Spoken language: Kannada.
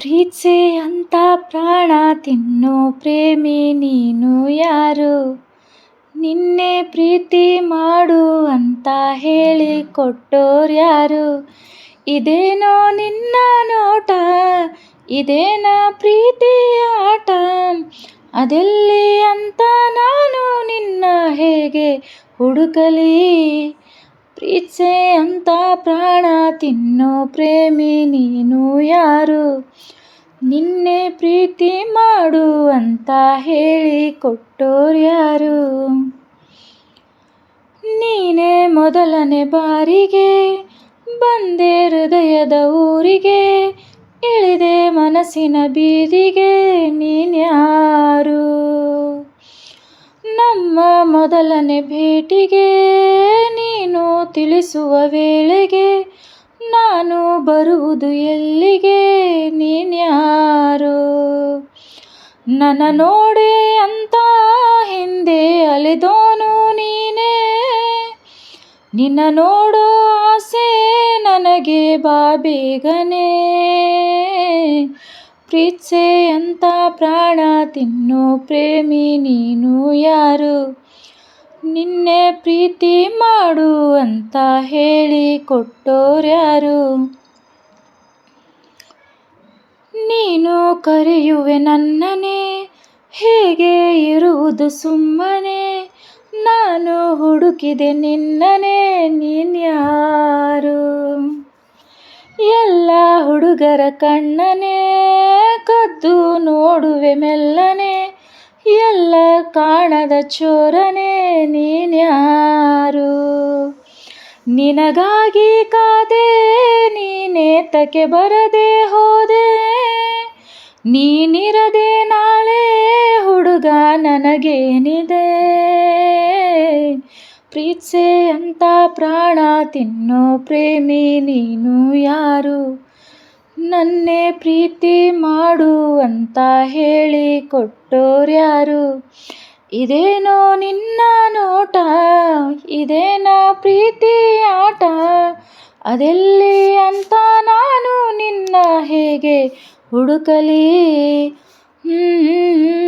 ಪ್ರೀತ್ಸೆ ಅಂತ ಪ್ರಾಣ ತಿನ್ನೋ ಪ್ರೇಮಿ ನೀನು ಯಾರು? ನಿನ್ನೆ ಪ್ರೀತಿ ಮಾಡು ಅಂತ ಹೇಳಿ ಕೊಟ್ಟೋರ್ಯಾರು ಇದೇನೋ ನಿನ್ನ ನೋಟ, ಇದೇನ ಪ್ರೀತಿ ಆಟ? ಅದೆಲ್ಲಿ ಅಂತ ನಾನು ನಿನ್ನ ಹೇಗೆ ಹುಡುಕಲಿ? ಪ್ರೀತ್ಸೆ ಅಂತ ಪ್ರಾಣ ತಿನ್ನೋ ಪ್ರೇಮಿ ನೀನು ಯಾರು? ನಿನ್ನೆ ಪ್ರೀತಿ ಮಾಡು ಅಂತ ಹೇಳಿ ಕೊಟ್ಟೋರ್ಯಾರು ನೀನೇ ಮೊದಲನೇ ಬಾರಿಗೆ, ಬಂದೆ ಹೃದಯದ ಊರಿಗೆ, ಇಳಿದೆ ಮನಸ್ಸಿನ ಬೀದಿಗೆ ನೀನ್ಯಾರು ನಮ್ಮ ಮೊದಲನೇ ಭೇಟಿಗೆ ತಿಳಿಸುವ ವೇಳೆಗೆ ನಾನು ಬರುವುದು ಎಲ್ಲಿಗೆ? ನೀನ್ಯಾರು ನನ್ನ ನೋಡಿ ಅಂತ ಹಿಂದೆ ಅಲೆದೋನು ನೀನೇ. ನಿನ್ನ ನೋಡೋ ಆಸೆ ನನಗೆ ಬಾ ಬೇಗನೆ ಪ್ರೀತ್ಸೆ ಅಂತ ಪ್ರಾಣ ತಿನ್ನೋ ಪ್ರೇಮಿ ನೀನು ಯಾರು? ನಿನ್ನೆ ಪ್ರೀತಿ ಮಾಡು ಅಂತ ಹೇಳಿ ಕೊಟ್ಟೋರ್ಯಾರು ನೀನು ಕರೆಯುವೆ ನನ್ನನೆ ಹೇಗೆ ಇರುವುದು ಸುಮ್ಮನೆ? ನಾನು ಹುಡುಕಿದೆ ನಿನ್ನನೆ ನೀನ್ಯಾರು ಎಲ್ಲ ಹುಡುಗರ ಕಣ್ಣನೆ ಕದ್ದು ನೋಡುವೆ ಮೆಲ್ಲನೆ. ಎಲ್ಲ ಕಾಣದ ಚೋರನೆ ನೀನ್ಯಾರು? ನಿನಗಾಗಿ ಕಾದೆ ನೀನೇತಕ್ಕೆ ಬರದೆ ಹೋದೆ. ನೀನಿರದೆ ನಾಳೆ ಹುಡುಗ ನನಗೇನಿದೆ? ಪ್ರೀತ್ಸೆ ಅಂತ ಪ್ರಾಣ ತಿನ್ನೋ ಪ್ರೇಮಿ ನೀನು ಯಾರು? ನನ್ನೇ ಪ್ರೀತಿ ಮಾಡು ಅಂತ ಹೇಳಿ ಕೊಟ್ಟೋರ್ಯಾರು? ಇದೇನೋ ನಿನ್ನ ನೋಟ, ಇದೇನ ಪ್ರೀತಿ ಆಟ? ಅದೆಲ್ಲಿ ಅಂತ ನಾನು ನಿನ್ನ ಹೇಗೆ ಹುಡುಕಲಿ? ಹ್ಞೂ